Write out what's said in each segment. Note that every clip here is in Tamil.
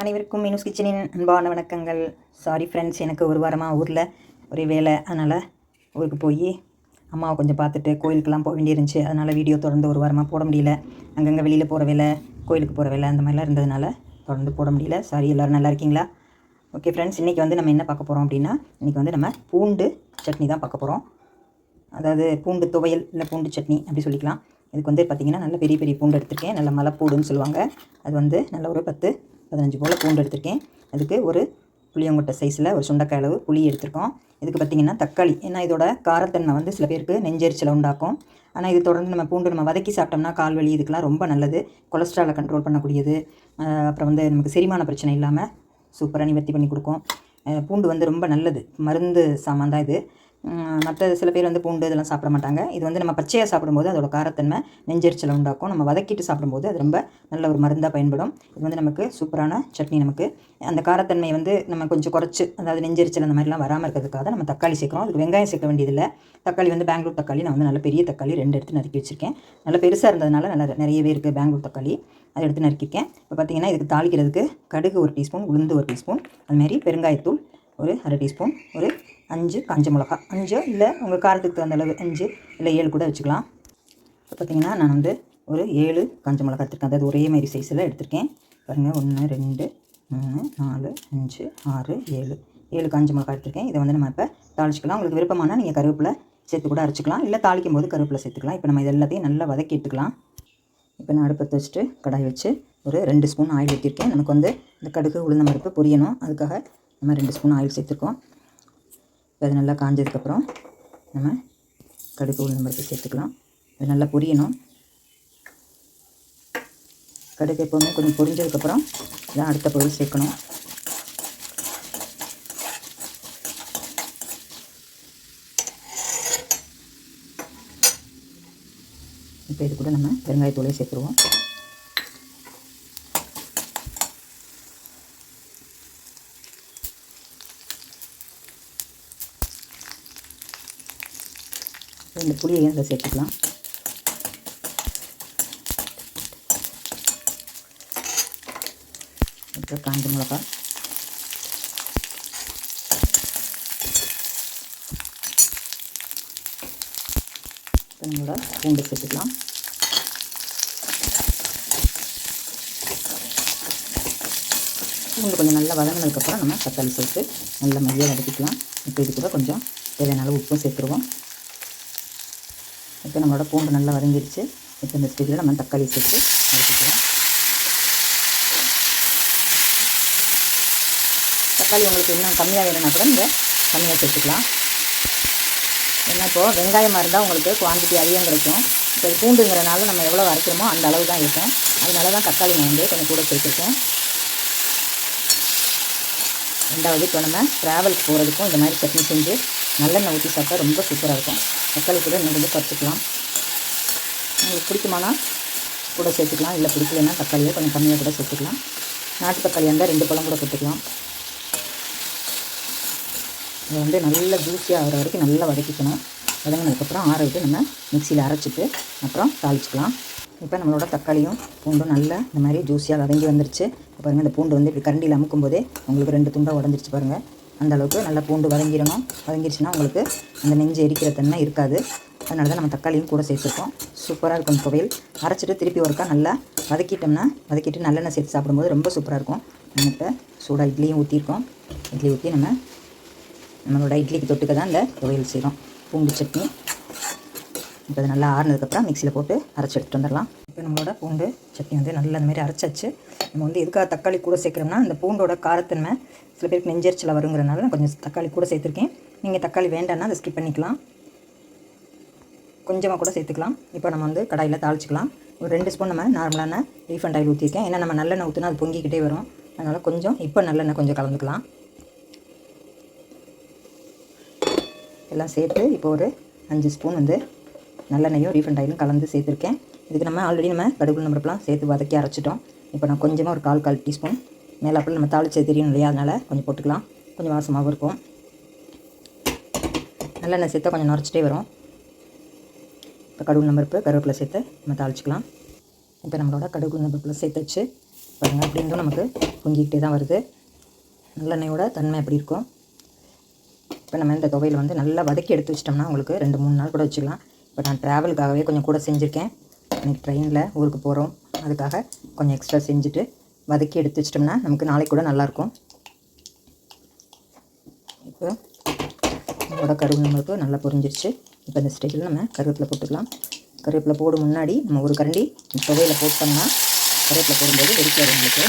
அனைவருக்கும் மீனூஸ் கிச்சனின் அன்பான வணக்கங்கள். சாரி ஃப்ரெண்ட்ஸ் எனக்கு ஒரு வாரமாக ஊரில் ஒரே வேலை. அதனால் ஊருக்கு போய் அம்மாவை கொஞ்சம் பார்த்துட்டு கோயிலுக்கெல்லாம் போக வேண்டியிருந்துச்சு. அதனால் வீடியோ தொடர்ந்து ஒரு வாரமாக போட முடியல. அங்கங்கே வெளியில் போகிற வேலை கோயிலுக்கு போகிற வேலை அந்த மாதிரிலாம் இருந்ததுனால தொடர்ந்து போட முடியல. சாரி எல்லோரும் நல்லா இருக்கீங்களா? ஓகே ஃப்ரெண்ட்ஸ் இன்றைக்கி வந்து நம்ம என்ன பார்க்க போகிறோம் அப்படின்னா இன்றைக்கி வந்து நம்ம பூண்டு சட்னி தான் பார்க்க போகிறோம் அதாவது பூண்டு துவையல் இல்லை பூண்டு சட்னி அப்படி சொல்லிக்கலாம். இதுக்கு வந்து பார்த்திங்கன்னா நல்ல பெரிய பெரிய பூண்டு எடுத்திருக்கேன். நல்ல மலைப்பூடுன்னு சொல்லுவாங்க. அது வந்து நல்ல ஒரு பத்து பதினஞ்சு போல் பூண்டு எடுத்திருக்கேன். அதுக்கு ஒரு புளியங்கொட்டை சைஸில் ஒரு சுண்டக்காய் அளவு புளி எடுத்திருக்கோம். இதுக்கு பார்த்திங்கன்னா தக்காளி. ஏன்னா இதோட காரத்தன்மை வந்து சில பேருக்கு நெஞ்செரிச்சலை உண்டாக்கும். ஆனால் இது தொடர்ந்து நம்ம பூண்டு நம்ம வதக்கி சாப்பிட்டோம்னா கால் வலி இதுக்கெல்லாம் ரொம்ப நல்லது. கொலஸ்ட்ராலை கண்ட்ரோல் பண்ணக்கூடியது. அப்புறம் வந்து நமக்கு செரிமான பிரச்சனை இல்லாமல் சூப்பராக நிவர்த்தி பண்ணி கொடுக்கும். பூண்டு வந்து ரொம்ப நல்லது. மருந்து சாமான் தான் இது. மற்ற சில பேர் வந்து பூண்டு இதெல்லாம் சாப்பிட மாட்டாங்க. இது வந்து நம்ம பச்சையாக சாப்பிடும்போது அதோட காரத்தன்மை நெஞ்சரிச்சலை உண்டாக்கும். நம்ம வதக்கிட்டு சாப்பிடும்போது அது ரொம்ப நல்ல ஒரு மருந்தாக பயன்படும். இது வந்து நமக்கு சூப்பரான சட்னி நமக்கு. அந்த காரத்தன்மை வந்து நம்ம கொஞ்சம் குறைச்சி அதாவது நெஞ்சரிச்சல் அந்த மாதிரிலாம் வராமல் இருக்கிறதுக்காக நம்ம தக்காளி சேர்க்குறோம். அதுக்கு வெங்காயம் சேர்க்க வேண்டியதில்லை. தக்காளி வந்து பெங்களூர் தக்காளி நான் வந்து நல்ல பெரிய தக்காளி ரெண்டு எடுத்து நறுக்கி வச்சுருக்கேன். நல்ல பெருசாக இருந்ததுனால நல்ல நிறையவே இருக்குது பெங்களூர் தக்காளி. அதை எடுத்து நறுக்கியிருக்கேன். இப்போ பார்த்தீங்கன்னா இதுக்கு தாளிக்கிறதுக்கு கடுகு ஒரு டீஸ்பூன் உளுந்து ஒரு டீஸ்பூன் அதுமாரி பெருங்காயத்தூள் ஒரு அரை டீஸ்பூன் ஒரு அஞ்சு காஞ்ச மிளகா. அஞ்சு இல்லை உங்கள் காரத்துக்கு தகுந்த அளவு அஞ்சு இல்லை ஏழு கூட வச்சுக்கலாம். இப்போ பார்த்தீங்கன்னா நான் வந்து ஒரு ஏழு காஞ்ச மிளகா எடுத்திருக்கேன். அதாவது ஒரே மாதிரி சைஸில் எடுத்திருக்கேன். பாருங்கள் ஒன்று ரெண்டு மூணு நாலு அஞ்சு ஆறு ஏழு. ஏழு காஞ்ச மிளகா எடுத்திருக்கேன். இதை வந்து நம்ம இப்போ தாளிச்சிக்கலாம். உங்களுக்கு விருப்பமான நீங்கள் கருவேப்பிலை சேர்த்து கூட அரைச்சிக்கலாம். இல்லை தாளிக்கும் போது கருவேப்பிலை சேர்த்துக்கலாம். இப்போ நம்ம இது எல்லாத்தையும் நல்லா வதக்கி எடுத்துக்கலாம். இப்போ நான் அடுப்பத்தை வச்சுட்டு கடாய் வச்சு ஒரு ரெண்டு ஸ்பூன் ஆயில் ஊற்றிருக்கேன் நமக்கு வந்து இந்த கடுகு உளுந்த பருப்பு பொரியணும். அதுக்காக நம்ம ரெண்டு ஸ்பூன் ஆயில் சேர்த்துருக்கோம். அது நல்லா காஞ்சதுக்கப்புறம் நம்ம கடுகு உளுந்த பருப்பு சேர்த்துக்கலாம். அது நல்லா பொரியணும். கடுகு எப்போவுமே கொஞ்சம் பொரிஞ்சதுக்கப்புறம் இதான் அடுத்த பொருள் சேர்க்கணும். இப்போ இது கூட நம்ம பெருங்காயத்தூளை சேர்த்துருவோம். இந்த புளியையும் அதை சேர்த்துக்கலாம்? அப்புறம் காஞ்ச மிளகா. நம்மளோட பூண்டு சேர்த்துக்கலாம். பூண்டு கொஞ்சம் நல்லா வதங்கினதுக்கப்புறம் நம்ம தக்காளி சேர்த்து நல்லா மைய வதக்கிக்கலாம். இப்போ இது கூட கொஞ்சம் தேவையான அளவு உப்பும் சேர்த்துருவோம். இப்போ நம்மளோட பூண்டு நல்லா வதங்கிடுச்சு இப்போ இந்த ஸ்டேஜில் நம்ம தக்காளி சேர்த்து வதக்கிக்கலாம் தக்காளி உங்களுக்கு இன்னும் கம்மியாக வேணும்னா கூட நீங்கள் கம்மியாக சேர்த்துக்கலாம். ஏன்னா இப்போது வெங்காயமாக இருந்தால் உங்களுக்கு குவான்டிட்டி அதிகம் கிடைக்கும். இப்போ பூண்டுங்கிறனால நம்ம எவ்வளோ வரைக்கிறோமோ அந்த அளவு தான் இருக்கும். அதனால தான் தக்காளி நான் வந்து கொஞ்சம் கூட சேர்த்துருக்கேன். ரெண்டாவது இப்போ நம்ம ட்ராவலுக்கு போகிறதுக்கும் இந்த மாதிரி சட்னி செஞ்சு நல்லெண்ணெய் ஊற்றி சாப்பிட்டா ரொம்ப சூப்பராக இருக்கும். தக்காளி கூட இன்னும் கொஞ்சம் குறைச்சிக்கலாம். உங்களுக்கு பிடிக்குமானா கூட சேர்த்துக்கலாம். இல்லை பிடிக்கலன்னா தக்காளியை கொஞ்சம் கம்மியாக கூட சேர்த்துக்கலாம். நாட்டு தக்காளியாக இருந்தால் ரெண்டு பழம் கூட போட்டுக்கலாம் இதை வந்து நல்லா ஜூஸியாக ஆகிற வரைக்கும் நல்லா வதக்கிக்கணும். வதங்கினதுக்கப்புறம் ஆற விட்டு நம்ம மிக்சியில் அரைச்சிட்டு அப்புறம் தாளிச்சிக்கலாம். இப்போ நம்மளோட தக்காளியும் பூண்டும் நல்லா இந்த மாதிரி ஜூஸியாக வதங்கி வந்துருச்சு. இப்போ பாருங்கள் இந்த பூண்டு வந்து இப்படி கரண்டியில் அமுக்கும் போதே உங்களுக்கு ரெண்டு துண்டாக உடஞ்சிருச்சு பாருங்கள் அந்த அளவுக்கு நல்லா பூண்டு வதங்கிடணும். வதங்கிருச்சுன்னா உங்களுக்கு அந்த நெஞ்சு எரிக்கிற தன்மை இருக்காது. அதனால தான் நம்ம தக்காளியும் கூட சேர்த்துருக்கோம். சூப்பராக இருக்கும் துவையல். அரைச்சிட்டு திருப்பி ஒருக்கா நல்லா வதக்கிட்டோம்னா வதக்கிட்டு நல்லெண்ணெய் சேர்த்து சாப்பிடும்போது ரொம்ப சூப்பராக இருக்கும். நம்ம இப்போ சூடாக இட்லியும் ஊற்றிருக்கோம் இட்லி ஊற்றி நம்ம நம்மளோட இட்லிக்கு தொட்டுக்க தான் இந்த துவையல் செய்கிறோம் பூண்டு சட்னி. இப்போ அது நல்லா ஆறுனதுக்கப்புறம் மிக்சியில் போட்டு அரைச்சி எடுத்துகிட்டு வந்துடலாம். இப்போ நம்மளோட பூண்டு சட்னி வந்து நல்லா அந்த மாதிரி அரைச்சாச்சு. நம்ம வந்து எதுக்காக தக்காளி கூட சேர்க்குறோம்னா அந்த பூண்டோட காரத்தன்மை சில பேருக்கு நெஞ்சரிச்சல வருங்கிறனால நான் கொஞ்சம் தக்காளி கூட சேர்த்துருக்கேன். நீங்கள் தக்காளி வேண்டாம்னா அதை ஸ்கிப் பண்ணிக்கலாம். கொஞ்சமாக கூட சேர்த்துக்கலாம். இப்போ நம்ம வந்து கடாயில் தாளிச்சிக்கலாம். ஒரு ரெண்டு ஸ்பூன் நம்ம நார்மலான ரீஃபண்ட் ஆயில் ஊற்றிருக்கேன் ஏன்னா நம்ம நல்லெண்ணெய் ஊற்றினா அது பொங்கிக்கிட்டே வரும். அதனால் கொஞ்சம் இப்போ நல்லெண்ணெய் கொஞ்சம் கலந்துக்கலாம். எல்லாம் சேர்த்து இப்போ ஒரு அஞ்சு ஸ்பூன் வந்து நல்லெண்ணெயும் ரீஃபண்ட் ஆயிலும் கலந்து சேர்த்துருக்கேன். இதுக்கு நம்ம ஆல்ரெடி நம்ம கடுகு நம்பருப்பெலாம் சேர்த்து வதக்கி அரைச்சிட்டோம். இப்போ நான் கொஞ்சமாக ஒரு கால் கால் டீஸ்பூன் மேலாப்பில் நம்ம தாளிச்சு தெரியும் இல்லையா? அதனால் கொஞ்சம் போட்டுக்கலாம். கொஞ்சம் வாசமாகவும் இருக்கும். நல்லெண்ணெய் சேர்த்தா கொஞ்சம் நுரைச்சிட்டே வரும். இப்போ கடுகு நம்பருப்பு கருவேப்பிலை சேர்த்து நம்ம தாளிச்சிக்கலாம். இப்போ நம்மளோட கடுகு நம்பருப்பில் சேர்த்து வச்சு பாருங்கள் அப்படி இருந்தும் நமக்கு பொங்கிக்கிட்டே தான் வருது. நல்லெண்ணெயோட தன்மை எப்படி இருக்கும்? இப்போ நம்ம இந்த துவையில் வந்து நல்லா வதக்கி எடுத்து வச்சிட்டோம்னா உங்களுக்கு ரெண்டு மூணு நாள் கூட வச்சுக்கலாம். இப்போ நான் ட்ராவலுக்காகவே கொஞ்சம் கூட செஞ்சுருக்கேன். இன்னைக்கு ட்ரெயினில் ஊருக்கு போகிறோம் அதுக்காக கொஞ்சம் எக்ஸ்ட்ரா செஞ்சுட்டு வதக்கி எடுத்து வச்சிட்டோம்னா நமக்கு நாளைக்கு கூட நல்லாயிருக்கும் இப்போ நம்மளோட கருவு நம்மளுக்கு நல்லா பொரிஞ்சிருச்சு. இப்போ இந்த ஸ்டேஜில் நம்ம கருவேப்பிலை போட்டுக்கலாம். கருவேப்பிலை போடும் முன்னாடி நம்ம ஒரு கரண்டி இந்த துவையில் போட்டோம்னா கருவேப்பிலை போடும்போது வெடிக்காது உங்களுக்கு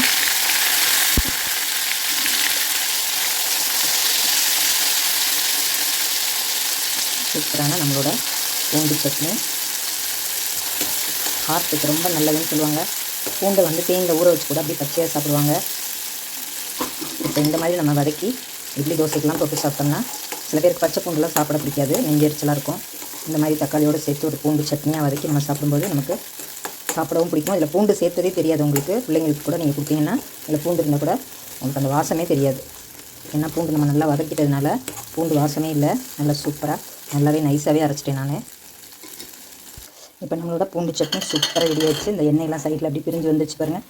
சூப்பரான நம்மளோட பூண்டு சட்னி. ஹார்ட்டுக்கு ரொம்ப நல்லதுன்னு சொல்லுவாங்க. பூண்டை வந்து தேனில் ஊற வச்சு கூட அப்படியே பச்சையாக சாப்பிடுவாங்க. இப்போ இந்த மாதிரி நம்ம வதக்கி இட்லி தோசைக்கெலாம் தொட்டு சாப்பிட்டோம்னா சில பேருக்கு பச்சை பூண்டுலாம் சாப்பிட பிடிக்காது. நெஞ்செரிச்சலாக இருக்கும். இந்த மாதிரி தக்காளியோடு சேர்த்து ஒரு பூண்டு சட்னியாக வதக்கி நம்ம சாப்பிடும்போது நமக்கு சாப்பிடவும் பிடிக்கும். இதில் பூண்டு சேர்த்ததே தெரியாது உங்களுக்கு. பிள்ளைங்களுக்கு கூட நீங்கள் கொடுத்தீங்கன்னா இதில் பூண்டு இருந்தால் கூட உங்களுக்கு அந்த வாசமே தெரியாது. ஏன்னா பூண்டு நம்ம நல்லா வதக்கிட்டதுனால பூண்டு வாசமே இல்லை. நல்லா சூப்பராக நல்லாவே நைஸாகவே அரைச்சிட்டேன் நான். இப்போ நம்மளோட பூண்டு சட்னி சூப்பராக ரெடி ஆயிடுச்சு. இந்த எண்ணெயெல்லாம் சைடில் அப்படி பிரிஞ்சு வந்துச்சு பாருங்கள்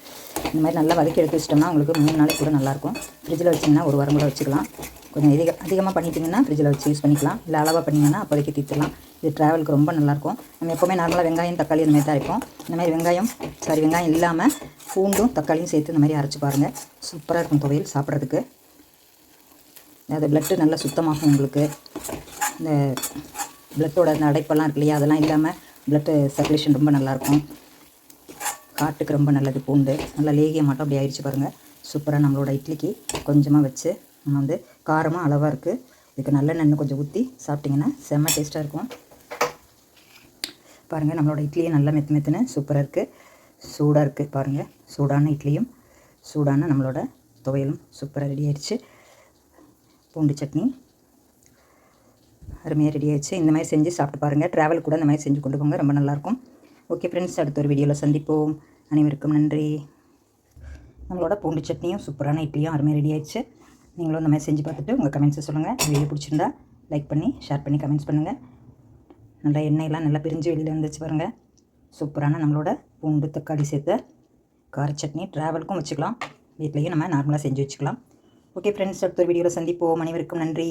இந்த மாதிரி நல்லா வதக்கி எடுத்து வச்சிட்டோம்னா உங்களுக்கு மூணு நாளைக்கு கூட நல்லாயிருக்கும் ஃப்ரிட்ஜில் வச்சிங்கன்னா ஒரு வாரம் கூட வச்சுக்கலாம். கொஞ்சம் அதிக அதிகமாக பண்ணிட்டீங்கன்னா ஃப்ரிட்ஜில் வச்சு யூஸ் பண்ணிக்கலாம். இல்லை அளவாக பண்ணிங்கன்னா அப்போதைக்கு தீர்த்துலாம் இது ட்ராவலுக்கு ரொம்ப நல்லாயிருக்கும் நம்ம எப்போவுமே நார்மலாக வெங்காயம் தக்காளி இந்த மாதிரி தான் இருக்கும் இந்த மாதிரி வெங்காயம் சாரி வெங்காயம் இல்லாமல் பூண்டும் தக்காளியும் சேர்த்து இந்த மாதிரி அரைச்சி பாருங்கள் சூப்பராக இருக்கும் துவையல் சாப்பிட்றதுக்கு. அது பிளட்டு நல்லா சுத்தமாகும் உங்களுக்கு. இந்த பிளட்டோட அந்த அடைப்பெல்லாம் இருக்கு இல்லையா? அதெல்லாம் இல்லாமல் பிளட்டு சர்க்குலேஷன் ரொம்ப நல்லாயிருக்கும். காட்டுக்கு ரொம்ப நல்லது பூண்டு. நல்லா லேகிய மாட்டோம் அப்படி ஆயிடுச்சு பாருங்கள் சூப்பராக நம்மளோட இட்லிக்கு கொஞ்சமாக வச்சு நம்ம வந்து காரமாக அளவாக இருக்குது இதுக்கு நல்லெண்ணெய் கொஞ்சம் ஊற்றி சாப்பிட்டிங்கன்னா செம்ம டேஸ்ட்டாக இருக்கும். பாருங்கள் நம்மளோட இட்லியும் நல்லா மெத்து மெத்துன்னு சூப்பராக இருக்குது சூடாக இருக்குது பாருங்கள் சூடான இட்லியும் சூடான நம்மளோட துவையலும் சூப்பராக ரெடி ஆயிடுச்சு. பூண்டு சட்னி அருமையாக ரெடி ஆயிடுச்சு. இந்த மாதிரி செஞ்சு சாப்பிட்டு பாருங்கள் ட்ராவல் கூட இந்த மாதிரி செஞ்சு கொண்டு போங்க. ரொம்ப நல்லாயிருக்கும். ஓகே ஃப்ரெண்ட்ஸ் அடுத்த ஒரு வீடியோவில் சந்திப்போம். அனைவருக்கும் நன்றி. நம்மளோட பூண்டு சட்னியும் சூப்பரான இட்லியும் அருமையாக ரெடி ஆயிடுச்சு. நீங்களும் இந்த மாதிரி செஞ்சு பார்த்துட்டு உங்கள் கமெண்ட்ஸை சொல்லுங்கள் வீடியோ பிடிச்சிருந்தா லைக் பண்ணி ஷேர் பண்ணி கமெண்ட்ஸ் பண்ணுங்கள் நல்லா எண்ணெயெல்லாம் நல்லா பிரிஞ்சு வெளியில் வந்துச்சு பாருங்கள் சூப்பரான நம்மளோட பூண்டு தக்காளி சேர்த்த கார சட்னி ட்ராவலுக்கும் வச்சுக்கலாம். வீட்லேயும் நம்ம நார்மலாக செஞ்சு வச்சுக்கலாம். ஓகே ஃப்ரெண்ட்ஸ் அடுத்த ஒரு வீடியோவில் சந்திப்போம். அனைவருக்கும் நன்றி.